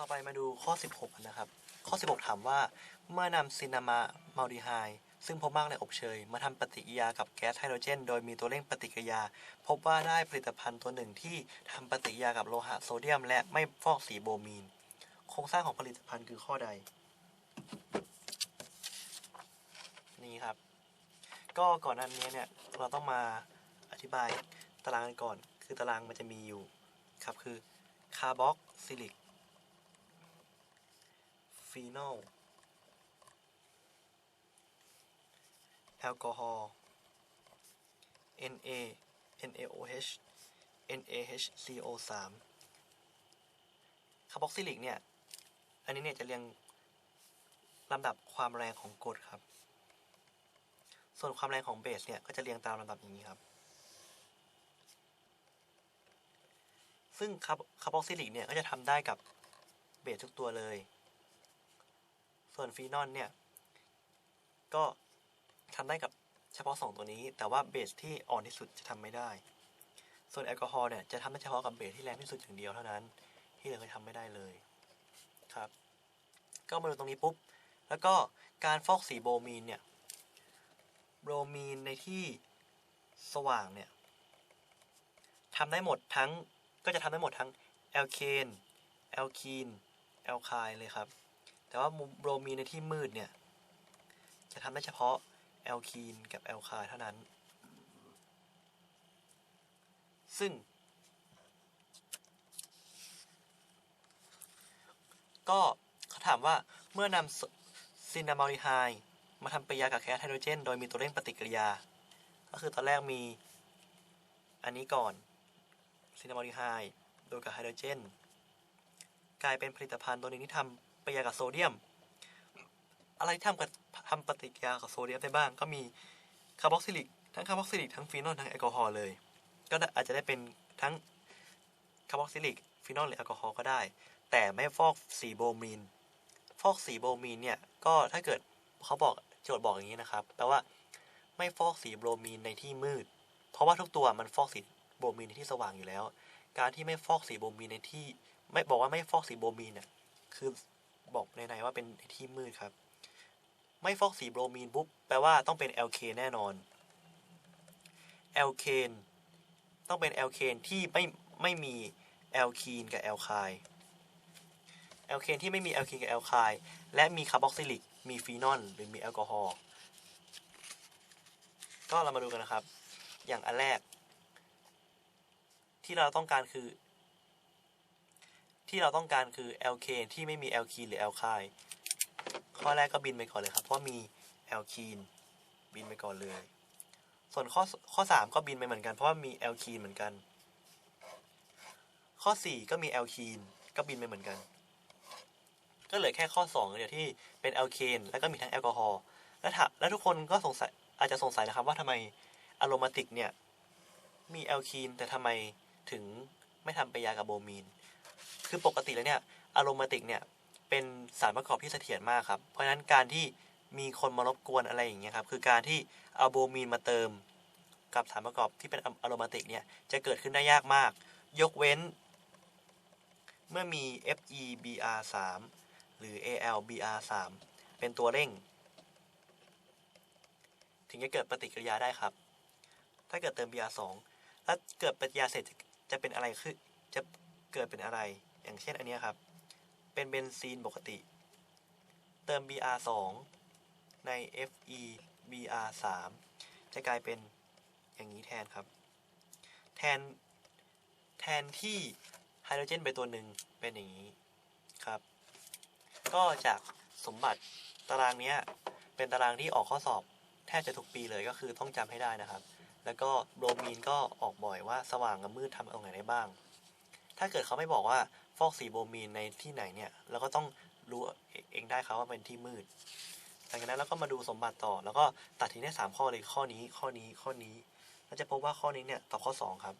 ต่อไปมาดูข้อ 16 กันนะครับ ข้อ 16 ถามว่า เมื่อนำซินนามามัลดีไฮซึ่งพบมากในอบเชย มาทำปฏิกิริยากับแก๊สไฮโดรเจน โดยมีตัวเร่งปฏิกิริยา พบว่าได้ผลิตภัณฑ์ตัวหนึ่งที่ทำปฏิกิริยากับโลหะโซเดียม และไม่ฟอกสีโบมีน โครงสร้างของผลิตภัณฑ์คือข้อใด นี่ครับ ก็ก่อนหน้านี้เนี่ยเราต้องมาอธิบายตารางกันก่อน คือตารางมันจะมีอยู่ครับคือคาร์บอกซิลิก ฟีนอลแอลกอฮอล์ Na NaOH NaHCO3 คาร์บอกซิลิกเนี่ย อันนี้เนี่ยจะเรียงลำดับความแรงของกรดครับ ส่วนความแรงของเบสเนี่ย ก็จะเรียงตามลำดับอย่างนี้ครับ ซึ่งคาร์คาร์บอกซิลิกเนี่ย ก็จะทำได้กับเบสทุกตัวเลย ส่วนฟีนอลเนี่ย ก็ทำได้กับเฉพาะ 2 ตัวนี้ แต่ว่าเบสที่อ่อนที่สุดจะทำไม่ได้ ส่วนแอลกอฮอล์เนี่ยจะทำได้เฉพาะกับเบสที่แรงที่สุดอย่างเดียวเท่านั้น ที่เหลือก็ทำไม่ได้เลยครับ ก็มาดูตรงนี้ปุ๊บ แล้วก็การฟอกสีโบรมีนเนี่ยโบรมีนในที่สว่างเนี่ยทำได้หมดทั้งก็จะทำได้หมดทั้งแอลเคนแอลคีนแอลคายเลยครับ แต่ว่าโบรมีนในที่มืดเนี่ย จะทำได้เฉพาะแอลคีนกับแอลคายเท่านั้น ซึ่ง ก็เขาถามว่าเมื่อนำซินนามาริไฮมาทำปฏิกิริยากับแก๊สไฮโดรเจน โดยมีตัวเร่งปฏิกิริยา ก็คือตอนแรกมีอันนี้ก่อนซินนามาริไฮโดยกับไฮโดรเจน กลายเป็นผลิตภัณฑ์ตัวนึงที่ทำ ริยากับโซเดียม อะไรที่ทำกับทำปฏิกิริยากับโซเดียมได้บ้าง ก็มีคาร์บอกซิลิกทั้งคาร์บอกซิลิกทั้งฟีนอลทั้งแอลกอฮอล์เลย ก็อาจจะได้เป็นทั้งคาร์บอกซิลิกฟีนอลหรือแอลกอฮอล์ก็ได้ แต่ไม่ฟอกสีโบมีน ฟอกสีโบมีนเนี่ยก็ถ้าเกิดเขาบอกโจทย์บอกอย่างนี้นะครับแปลว่าไม่ฟอกสีโบรมีนในที่มืด เพราะว่าทุกตัวมันฟอกสีโบรมีนในที่สว่างอยู่แล้ว การที่ไม่ฟอกสีโบรมีนในที่ ไม่บอกว่าไม่ฟอกสีโบรมีนเนี่ยคือ บอกในในว่าเป็นที่มืดครับ ไม่ฟอกสีโบรมีนปุ๊บแปลว่าต้องเป็นแอลเคนแน่นอนแอลเคนต้องเป็นแอลเคนที่ไม่ไม่มีแอลคีนกับแอลคายแอลเคนที่ไม่มีแอลคีนกับแอลคายและมีคาร์บอกซิลิก มีฟีนอลหรือมีแอลกอฮอล์ก็เรามาดูกันนะครับ อย่างอันแรก ที่เราต้องการคือ ที่เราต้องการคือแอลเคนที่ไม่มีแอลคีนหรือแอลคายข้อแรกก็บินไปก่อนเลยครับ เพราะมีแอลคีนบินไปก่อนเลย ส่วนข้อข้อสามก็บินไปเหมือนกัน เพราะว่ามีแอลคีนเหมือนกัน ข้อสี่ก็มีแอลคีนก็บินไปเหมือนกัน ก็เหลือแค่ข้อ2เดียวที่เป็นแอลเคนแล้วก็มีทั้งแอลกอฮอล์แล้วถ้าแล้วทุกคนก็สงสัยอาจจะสงสัยนะครับว่าทำไมอะโรมาติกเนี่ยมีแอลคีนแต่ทำไมถึงไม่ทำปยากับโบมีน คือปกติแล้วเนี่ยอะโรมาติกเนี่ยเป็นสารประกอบที่เสถียรมากครับ เพราะฉะนั้นการที่มีคนมารบกวนอะไรอย่างเงี้ยครับ คือการที่อาโบมีนมาเติม กับสารประกอบที่เป็นอะโรมาติกเนี่ยจะเกิดขึ้นได้ยากมาก ยกเว้น เมื่อมี FeBr3 หรือ AlBr3 เป็นตัวเร่ง ถึงจะเกิดปฏิกิริยาได้ครับ ถ้าเกิดเติม Br2 แล้วเกิดปฏิกิริยาเสร็จจะจะเป็นอะไรคือจะ เกิดเป็นอะไร อย่างเช่นอันนี้ครับ เป็นเบนซีนปกติ เติม Br2 ใน FeBr3 จะกลายเป็นอย่างนี้แทนครับ แทน แทนที่ไฮโดรเจนไปตัวหนึ่งเป็นอย่างนี้ครับ ก็จากสมบัติตารางนี้เป็นตารางที่ออกข้อสอบแทบจะทุกปีเลยก็คือต้องจำให้ได้นะครับ แล้วก็โบรมีนก็ออกบ่อยว่าสว่างกับมืดทำอาไงได้บ้าง ถ้าเกิดเขาไม่บอกว่าฟอกสีโบมีนในที่ไหนเนี่ยเราก็ต้องรู้เองได้ครับว่าเป็นที่มืดหลังจากนั้นเราก็มาดูสมบัติต่อ แล้วก็ตัดทิ้งได้สามข้อเลยข้อนี้ข้อนี้ข้อนี้เราจะพบว่าข้อนี้เนี่ยตอบข้อสองครับ